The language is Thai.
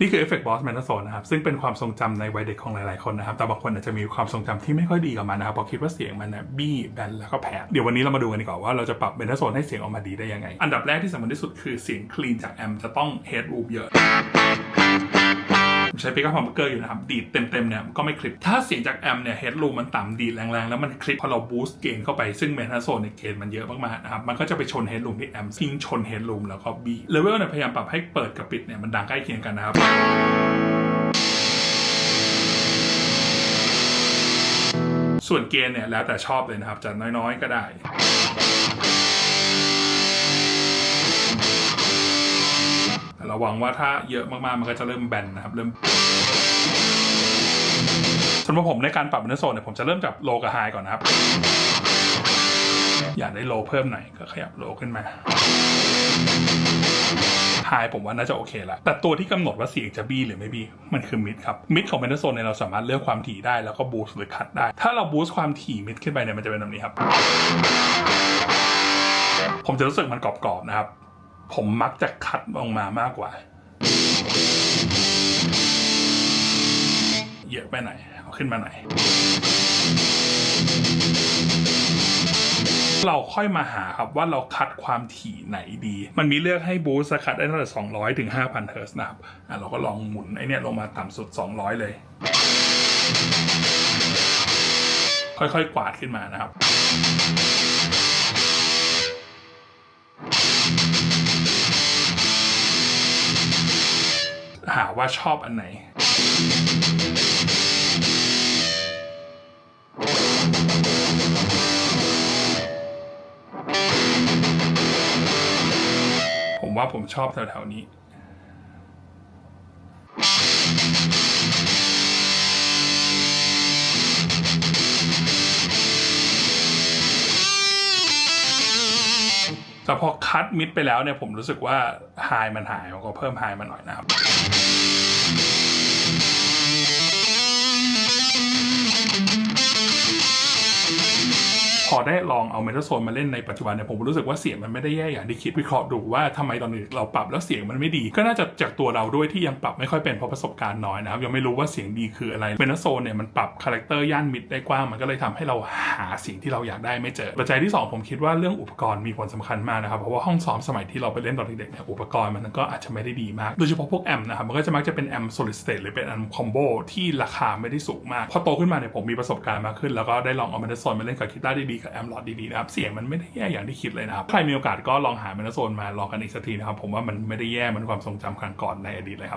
นี่คือเอฟเฟกต์บอสแมนโซนนะครับ ซึ่งเป็นความทรงจำในวัยเด็กของหลาย ๆ คนนะครับ แต่บางคนอาจจะมีความทรงจำที่ไม่ค่อยดีกับมันนะครับเพราะคิดว่าเสียงมันนะบี้แบนแล้วก็แผลเดี๋ยววันนี้เรามาดูกันดีกว่าว่าเราจะปรับแมนโซนให้เสียงออกมาดีได้ยังไง อันดับแรกที่สำคัญที่สุดคือเสียงคลีนจากแอมจะต้องเฮดรูปเยอะ ใช้ปิกอัพฮัมเบอร์เกอร์อยู่นะครับ ดีดเต็มๆเนี่ยก็ไม่คลิป ถ้าเสียงจากแอมเนี่ยเฮดรูมมันต่ำดีดแรงๆ แล้วมันคลิปพอเราบูสต์เกนเข้าไปซึ่งเมทัลโซนในเกนมันเยอะมากๆนะครับมันก็จะไปชนเฮดรูมที่แอมซิงชนเฮดรูมแล้วก็บีเลเวลเนี่ยพยายามปรับให้เปิดกับปิดเนี่ยมันดังใกล้เคียงกันนะครับส่วนเกณฑ์เนี่ยแล้วแต่ชอบเลยนะครับจะน้อยๆก็ได้ แต่ระวังว่าถ้าเยอะมากๆ มันก็จะเริ่มแบนนะครับ เริ่มสำหรับผมในการปรับเนื้อโซนเนี่ยผมจะเริ่มจากโลกับไฮก่อนนะครับ อยากได้โลเพิ่มหน่อยก็ขยับโลขึ้นมาไฮผมว่าน่าจะโอเคละแต่ตัวที่กำหนดว่าเสียงจะบี้หรือไม่บี้มันคือมิดครับ มิดของเมนโซนเนี่ยเราสามารถเลือกความถี่ได้แล้วก็บูสต์หรือคัดได้ ถ้าเราบูสต์ความถี่มิดขึ้นไปเนี่ยมันจะเป็นแบบนี้ครับ ผมจะรู้สึกมันกรอบๆนะครับ ผมมักจะคัดลงมามากกว่า เยอะไปหน่อยเอาขึ้นมาหน่อยเราค่อยมาหาครับว่าเราคัดความถี่ไหนดี มันมีเลือกให้บูสต์คัดได้ตั้งแต่200 ถึง 5,000 เฮิร์ตซ์นะครับอะเราก็ลองหมุนไอเนี้ยลงมาต่ำสุด 200 เลย ค่อยๆ กวาดขึ้นมานะครับาว่าชอบอันไหน ผมว่าผมชอบแถวๆนี้ แต่พอคัดมิดไปแล้วเนี่ยผมรู้สึกว่าไฮมันหายผมก็เพิ่มไฮมาหน่อยนะครับ อได้ลองเอาเมทัลโซนมาเล่นในปัจจุบันเนี่ยผมรู้สึกว่าเสียงมันไม่ได้แย่อย่างที่คิดวิเคราะห์ดูว่าทำไมตอนนี้เราปรับแล้วเสียงมันไม่ดี ก็น่าจะจากตัวเราด้วยที่ยังปรับไม่ค่อยเป็นเพราะประสบการณ์น้อยนะครับยังไม่รู้ว่าเสียงดีคืออะไรเมทัลโซนเนี่ยมันปรับคาแรคเตอร์ย่านมิดได้กว้างมันก็เลยทำให้เราหาสิ่งที่เราอยากได้ไม่เจอปัจจัยที่สองผมคิดว่าเรื่องอุปกรณ์มีผลสำคัญมากนะครับเพราะว่าห้องซ้อมสมัยที่เราไปเล่นตอนเด็กๆเนี่ยอุปกรณ์มันก็อาจจะไม่ได้ดีมากโดยเฉพาะพวกแอมป์นะครับมันก็จะมักจะเป็นแอมป์ solid state หรือเป็นแอมป์คอมโบที่ราคาไม่ได้สูงมากพอโตขึ้นมาเนี่ยผมมีประสบการณ์มากขึ้น แล้วก็ได้ลองเอาเมทัลโซนมาเล่นกับกีตาร์ดีๆกับแอมลอดดีๆนะครับ เสียงมันไม่ได้แย่อย่างที่คิดเลยนะครับ ใครมีโอกาสก็ลองหาเมนโซนมาลองกันอีกสักทีนะครับ ผมว่ามันไม่ได้แย่เหมือนความทรงจำครั้งก่อนในอดีตเลยครับ